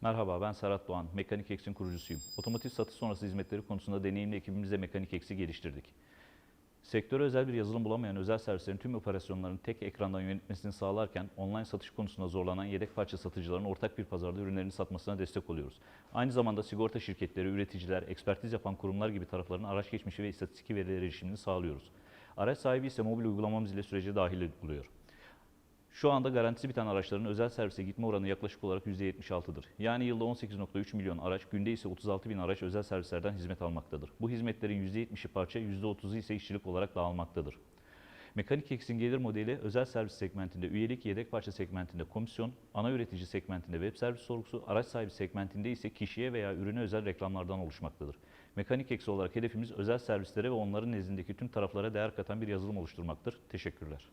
Merhaba ben Serhat Doğan, Mekanik X'in kurucusuyum. Otomotiv satış sonrası hizmetleri konusunda deneyimli ekibimizle Mekanik X'i geliştirdik. Sektöre özel bir yazılım bulamayan özel servislerin tüm operasyonlarını tek ekrandan yönetmesini sağlarken online satış konusunda zorlanan yedek parça satıcıların ortak bir pazarda ürünlerini satmasına destek oluyoruz. Aynı zamanda sigorta şirketleri, üreticiler, ekspertiz yapan kurumlar gibi tarafların araç geçmişi ve istatistik verilere erişimini sağlıyoruz. Araç sahibi ise mobil uygulamamız ile sürece dahil oluyor. Şu anda garantisi biten araçların özel servise gitme oranı yaklaşık olarak %76'dır. Yani yılda 18.3 milyon araç, günde ise 36 bin araç özel servislerden hizmet almaktadır. Bu hizmetlerin %70'i parça, %30'u ise işçilik olarak dağılmaktadır. Mekanik X'in gelir modeli özel servis segmentinde üyelik, yedek parça segmentinde komisyon, ana üretici segmentinde web servis sorgusu, araç sahibi segmentinde ise kişiye veya ürüne özel reklamlardan oluşmaktadır. Mekanik X olarak hedefimiz özel servislere ve onların nezdindeki tüm taraflara değer katan bir yazılım oluşturmaktır. Teşekkürler.